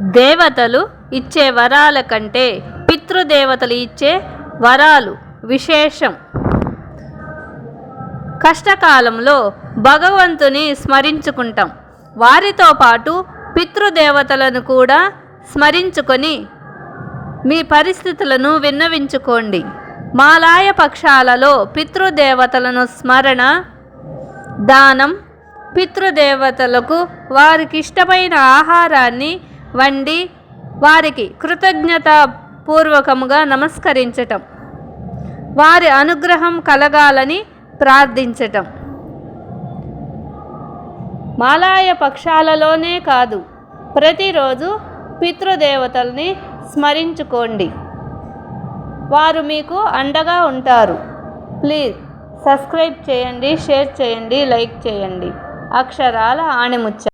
దేవతలు ఇచ్చే వరాల కంటే పితృదేవతలు ఇచ్చే వరాలు విశేషం. కష్టకాలంలో భగవంతుని స్మరించుకుంటాం. వారితో పాటు పితృదేవతలను కూడా స్మరించుకొని మీ పరిస్థితులను విన్నవించుకోండి. మాలాయ పక్షాలలో పితృదేవతలను స్మరణ దానం పితృదేవతలకు వారికి ఇష్టమైన ఆహారాన్ని వండి వారికి కృతజ్ఞత పూర్వకముగా నమస్కరించటం. వారి అనుగ్రహం కలగాలని ప్రార్థించటం. మాలాయ పక్షాలలోనే కాదు ప్రతిరోజు పితృదేవతల్ని స్మరించుకోండి. వారు మీకు అండగా ఉంటారు. ప్లీజ్ సబ్స్క్రైబ్ చేయండి షేర్ చేయండి లైక్ చేయండి. అక్షరాల ఆణిముచ్చ